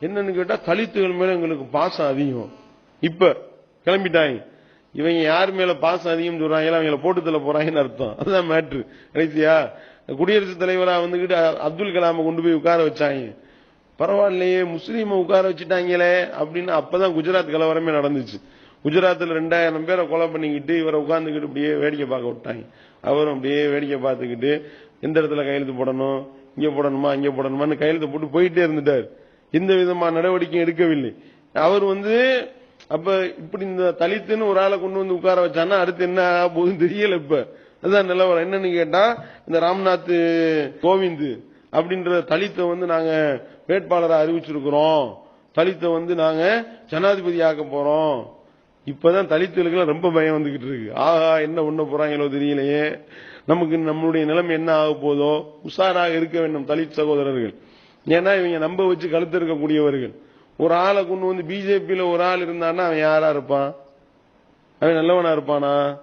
என்னன்னு கேட்டா தலித்துகள் மேல எங்களுக்கு பாசம் அதிகம். இப்ப கிளம்பிட்டாங்க. இவங்க யார் மேல பாசம் அதிகம் சொல்றாங்க அவங்கள போட்டு தள்ள போறாங்கன்னு அர்த்தம். அதுதான் மேட்ரு கடைசியா குடியரசுத் தலைவரா வந்துகிட்டு அப்துல் கலாமை கொண்டு போய் உட்கார வச்சாங்க. பரவாயில்லையே முஸ்லீமை உட்கார வச்சுட்டாங்களே அப்படின்னு அப்பதான் குஜராத் கலவரமே நடந்துச்சு. குஜராத்தில் ரெண்டாயிரம் பேரை கொலை பண்ணிக்கிட்டு இவரை உட்காந்துக்கிட்டு அப்படியே வேடிக்கை பார்க்க விட்டாங்க. அவரும் அப்படியே வேடிக்கை பார்த்துக்கிட்டு எந்த இடத்துல கையெழுத்து போடணும்? இங்கே போடணுமா? இங்கே போடணுமான்னு கையெழுத்து போட்டு போயிட்டே இருந்துட்டார். எந்த விதமான நடவடிக்கையும் எடுக்கவில்லை. அவர் வந்து அப்ப இப்படி இந்த தலித்துன்னு ஒரு ஆளை கொண்டு வந்து உட்கார வச்சான்னா அடுத்து என்ன ஆக போகுதுன்னு தெரியல இப்ப. அதுதான் நிலவரம். என்னன்னு கேட்டா இந்த ராம்நாத் கோவிந்த் அப்படின்ற தலித்தை வந்து நாங்க வேட்பாளரை அறிவிச்சிருக்கிறோம். தலித்தை வந்து நாங்க ஜனாதிபதி ஆக்க போறோம். இப்பதான் தலித்துகளுக்கு ரொம்ப பயம் வந்துகிட்டு இருக்கு. ஆஹா என்ன ஒண்ண போறாங்களோ தெரியலையே. நமக்கு நம்மளுடைய நிலைமை என்ன ஆக போதோ உஷாராக இருக்க வேண்டும் தலித் சகோதரர்கள். ஏன்னா இவங்க நம்ப வச்சு கழுத்து இருக்கக்கூடியவர்கள் ஒரு ஆளை கொண்டு வந்து பிஜேபியில ஒரு ஆள் இருந்தான்னா அவன் யாரா இருப்பான்? அவன் நல்லவனா இருப்பானா?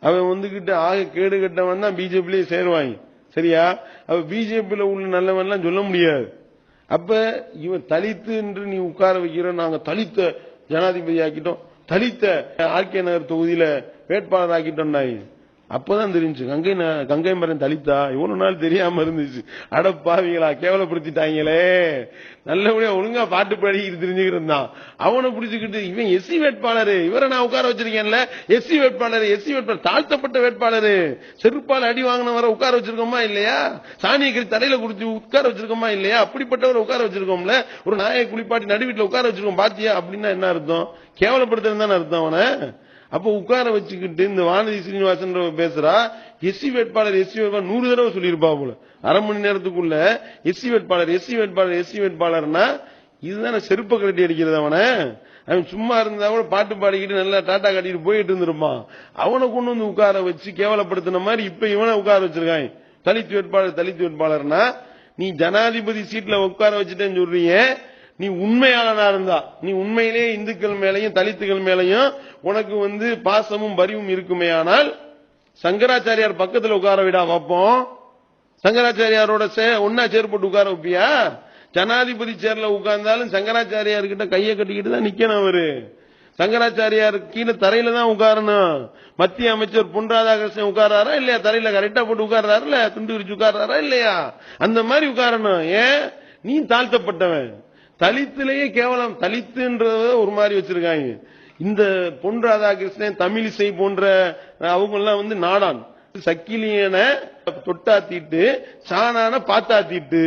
அவன் வந்துகிட்டு ஆக கேடு கட்டவன் தான் பிஜேபிலேயே சேருவாங்க. சரியா? அவ பிஜேபியில உள்ள நல்லவன்லாம் சொல்ல முடியாது. அப்ப இவன் தலித்து என்று நீ உட்கார வைக்கிற நாங்க தலித்த ஜனாதிபதி ஆக்கிட்டோம். தலித்த ஆர்கே நகர் தொகுதியில வேட்பாளர் ஆக்கிட்டோம் அப்பதான் தெரிஞ்சு கங்கை கங்கை மரம் தலித்தா? இவ்வளவு நாள் தெரியாம இருந்துச்சு. அடப்பாவிகளா கேவலப்படுத்திட்டாங்களே. நல்லபடியா ஒழுங்கா பாட்டு பாடிக்கிட்டு தெரிஞ்சுக்கிட்டு இருந்தான் அவனை பிடிச்சுக்கிட்டு இவன் எஸ்சி வேட்பாளர். இவரை நான் உட்கார வச்சிருக்கேன்ல. எஸ்சி வேட்பாளர் எஸ்சி வேட்பாளர் தாழ்த்தப்பட்ட வேட்பாளர். செருப்பால் அடி வாங்கினவரை உட்கார வச்சிருக்கோமா இல்லையா? சாணியை தலையில குடிச்சு உட்கார வச்சிருக்கோமா இல்லையா? அப்படிப்பட்டவரை உட்கார வச்சிருக்கோம்ல. ஒரு நாயை குளிப்பாட்டி நடுவீட்டுல உட்கார வச்சிருக்கோம். பாத்தியா? அப்படின்னா என்ன அர்த்தம்? கேவலப்படுத்துறது தானே அர்த்தம் அவனை. அப்ப உட்கார வச்சுக்கிட்டு இந்த வானதி சீனிவாசன் பேசுறா எஸ்சி வேட்பாளர் எஸ்சி வேட்பாளர் நூறு தடவை சொல்லியிருப்பா போல. அரை மணி நேரத்துக்குள்ள எஸ்சி வேட்பாளர் எஸ்சி வேட்பாளர் எஸ்சி வேட்பாளர்னா இதுதான் செருப்ப கட்டி அடிக்கிறது அவனை? அவன் சும்மா இருந்தா கூட பாட்டு பாடிக்கிட்டு நல்லா டாட்டா கட்டிட்டு போயிட்டு இருந்திருப்பான். அவனை கொண்டு வந்து உட்கார வச்சு கேவலப்படுத்தின மாதிரி இப்ப இவனை உட்கார வச்சிருக்கான் தலித் வேட்பாளர் தலித் வேட்பாளர்னா நீ ஜனாதிபதி சீட்ல உட்கார வச்சுட்டேன்னு சொல்றீங்க நீ உண்மையாளனா இருந்தா நீ உண்மையிலே இந்துக்கள் மேலையும் தலித்துகள் மேலையும் உனக்கு வந்து பாசமும் பரிவும் இருக்குமே ஆனால் சங்கராச்சாரியார் பக்கத்துல உட்கார விடா வைப்போம் சங்கராச்சாரியாரோட ஒன்னா சேர் போட்டு உட்கார வைப்பியா? ஜனாதிபதி சேர்ல உட்கார்ந்தாலும் சங்கராச்சாரியார் கிட்ட கையை கட்டிக்கிட்டு தான் நிக்கணும் அவரு. சங்கராச்சாரியார் கீழே தரையில தான் உட்காரணும். மத்திய அமைச்சர் பொன் ராதாகிருஷ்ணன் உட்கார்றாரா இல்லையா? தரையில கரெக்டா போட்டு உட்கார்றாரு இல்ல துண்டு விரிச்சு உட்கார்றாரா இல்லையா? அந்த மாதிரி உட்காரணும். ஏன்? நீ தாழ்த்தப்பட்டவன். தலித்திலேயே கேவலம். தலித்துன்றத ஒரு மாதிரி வச்சிருக்காங்க. இந்த பொன் ராதாகிருஷ்ணன் தமிழிசை போன்ற அவங்க எல்லாம் வந்து நாடான். சக்கிலியன தொட்டாத்திட்டு சாணான பாத்தாத்திட்டு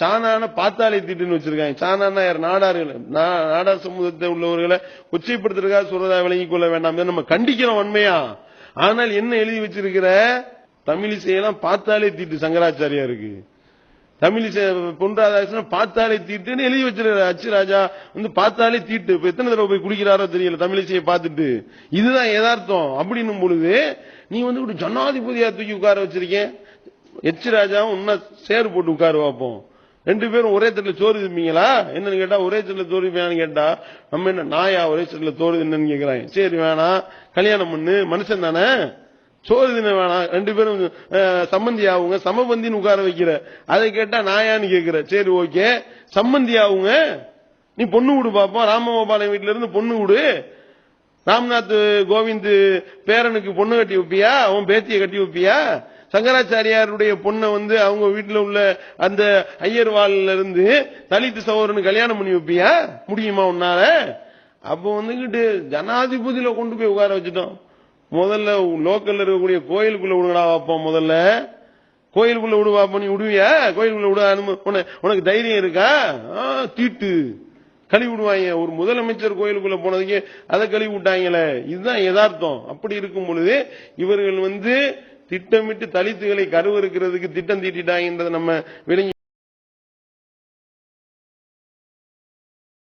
சாணான பாத்தாலை தீட்டுன்னு வச்சிருக்காங்க. சாணானா யார்? நாடார்கள். நாடார் சமூகத்தை உள்ளவர்களை கொச்சைப்படுத்துறதுக்காக சொல்றதா விளங்கிக் கொள்ள வேண்டாம். நம்ம கண்டிக்கிறோம் உண்மையா ஆனால் என்ன எழுதி வச்சிருக்கிற? தமிழிசையெல்லாம் பார்த்தாலே தீட்டு சங்கராச்சாரியாருக்கு. தமிழிசை பொன் ராதாகிருஷ்ணன் பார்த்தாலே தீட்டுன்னு எழுதி வச்சிருக்காரு அச்சு ராஜா வந்து பார்த்தாலே தீட்டு. இப்ப எத்தனை தடவை போய் குடிக்கிறாரோ தெரியல தமிழிசையை பார்த்துட்டு. இதுதான் யதார்த்தம். அப்படின்னும் பொழுது நீ வந்து ஒரு ஜனாதிபதியா தூக்கி உட்கார வச்சிருக்கேன் எச் ராஜாவும் இன்னும் சேர் போட்டு உட்காரு பார்ப்போம் ரெண்டு பேரும் ஒரே தட்டுல சோறு திம்பீங்களா? என்னன்னு கேட்டா ஒரே தட்டுல சோறு கேட்டா நம்ம என்ன நாயா ஒரே தட்டுல சோறு என்னன்னு கேக்குறாங்க. சரி வேணாம். கல்யாணம் பண்ணு. மனுஷன் தானே? சோறு தின வேணாம். ரெண்டு பேரும் சம்மந்தி ஆகுங்க சமபந்தின்னு உட்கார வைக்கிற. அதை கேட்டா நாயான்னு கேட்கிற. சரி ஓகே. சம்மந்தி ஆகுங்க நீ பொண்ணு விடு பாப்போம். ராமகோபாலன் வீட்டுல இருந்து பொண்ணு விடு. ராம்நாத் கோவிந்த் பேரனுக்கு பொண்ணு கட்டி வைப்பியா? அவன் பேத்தியை கட்டி வைப்பியா? சங்கராச்சாரியாருடைய பொண்ணை வந்து அவங்க வீட்டில் உள்ள அந்த ஐயர்வாள்ல இருந்து தலித்து சகோதரனு கல்யாணம் பண்ணி வைப்பியா? முடியுமா உன்னால? அப்ப வந்துகிட்டு ஜனாதிபதியில கொண்டு போய் உட்கார வச்சுட்டோம். முதல்ல லோக்கல்ல இருக்கக்கூடிய கோயிலுக்குள்ள விடுங்கடா வைப்போம் முதல்ல. கோயிலுக்குள்ள விடுவா நீ விடுவியா? கோயிலுக்குள்ள விட உனக்கு தைரியம் இருக்கா? தீட்டு. கழுவி விடுவாங்க. ஒரு முதலமைச்சர் கோயிலுக்குள்ள போனதுக்கு அதை கழுவி விட்டாங்களே. இதுதான் யதார்த்தம். அப்படி இருக்கும் பொழுது இவர்கள் வந்து திட்டமிட்டு தலித்துகளை கருவறுக்கிறதுக்கு திட்டம் தீட்டிட்டாங்கன்றதை நம்ம விளங்கி